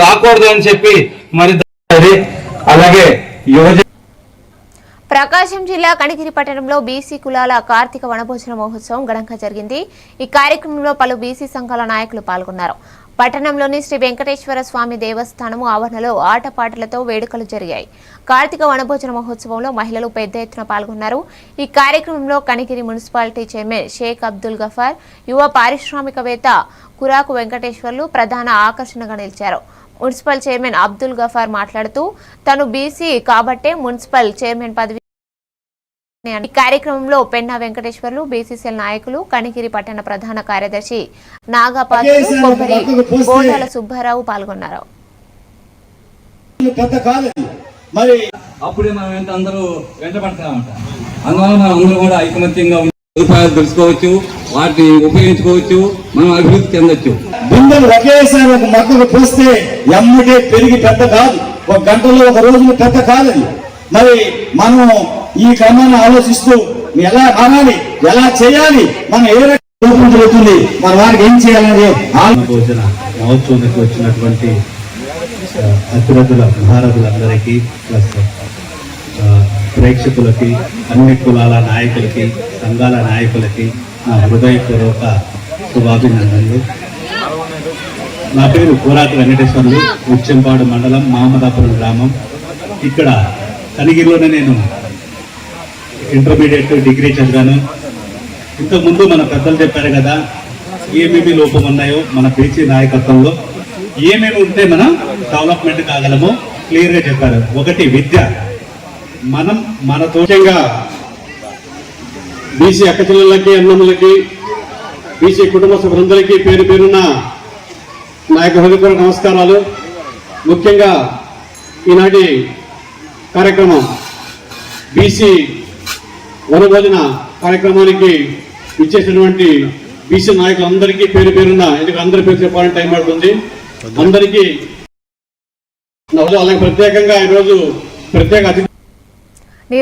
రాకూడదు అని చెప్పి మరి అలాగే యువజన ప్రకాశం జిల్లా కణిగిరి పట్టణంలో బీసీ కులాల కార్తీక వనభోజన మహోత్సవం ఘనంగా జరిగింది. ఈ కార్యక్రమంలో పలు బీసీ సంఘాల నాయకులు పాల్గొన్నారు. పట్టణంలోని శ్రీ వెంకటేశ్వర స్వామి దేవస్థానం ఆవరణలో ఆటపాటలతో వేడుకలు జరిగాయి. కార్తీక వనభోజన మహోత్సవంలో మహిళలు పెద్ద ఎత్తున పాల్గొన్నారు. ఈ కార్యక్రమంలో కనిగిరి మున్సిపాలిటీ చైర్మన్ షేక్ అబ్దుల్ గఫార్ యువ పారిశ్రామికవేత్త కురాకు వెంకటేశ్వర్లు ప్రధాన ఆకర్షణగా నిలిచారు. మున్సిపల్ చైర్మన్ అబ్దుల్ గఫార్ మాట్లాడుతూ తను బీసీ కాబట్టే మున్సిపల్ చైర్మన్ పదవి ఈ కార్యక్రమంలో పెన్నా వెంకటేశ్వర్లు బీసీసీఎల్ నాయకులు కణిగిరి పట్టణ ప్రధాన కార్యదర్శి నాగపాత్ర కొబ్బరి బోటాల సుబ్బారావు పాల్గొన్నారు. పెద్ద కాలేదు మరి అప్పుడే మనం ఏంటో అందరూ వెంటబడతామంట అందువల్ల మనం అందరూ కూడా ఐకమత్యంగా ఉండి సదుపాయాలు తెలుసుకోవచ్చు వాటిని ఉపయోగించుకోవచ్చు మనం అభివృద్ధి చెందొచ్చు. బిందెలు ఒకేసారి ఒక మొక్కకు పోస్తే ఎమ్మటే పెరిగి పెద్ద కాదు. ఒక గంటలో ఒక రోజులో పెద్ద కాలేదు మరి మనం ఈ క్రమాన్ని ఆలోచిస్తూ ఎలా మారాలి ఎలా చేయాలి మనం ఏ రకం జరుగుతుంది మన వారికి ఏం చేయాలనేది ఆలోచన భోజన మహోత్సవానికి వచ్చినటువంటి ఆ, అతిరథుల మహారథులందరికీ ప్లస్ ప్రేక్షకులకి అన్ని కులాల నాయకులకి సంఘాల నాయకులకి నా హృదయపూర్వక శుభాభినందనలు. నా పేరు కోరాటి వెంకటేశ్వర్లు ఉచ్చంపాడు మండలం మామదాపురం గ్రామం. ఇక్కడ కనిగిరిలోనే నేను ఇంటర్మీడియట్ డిగ్రీ చదివాను. ఇంతకుముందు మన పెద్దలు చెప్పారు కదా ఏమేమి లోపం ఉన్నాయో మన బీసీ నాయకత్వంలో ఏమేమి ఉంటే మనం డెవలప్మెంట్ కాగలమో క్లియర్గా చెప్పారు. ఒకటి విద్య. మనం మన తోచంగా బీసీ అక్కచెల్లెళ్ళకి అన్నములకి బీసీ కుటుంబ సభ్యులందరికీ పేరు పేరున్న నా యొక్క హృదయపూర్వక నమస్కారాలు. ముఖ్యంగా ఈనాటి కార్యక్రమం బీసీ వనభోజన కార్యక్రమానికి ఇచ్చేసినటువంటి బీసీ నాయకులందరికీ పేరు పేరున్న ఎందుకు అందరి పేరు చెప్పాలని టైం పడుతుంది. అందరికీ అలాగే ప్రత్యేకంగా ఈరోజు ప్రత్యేక అతిథి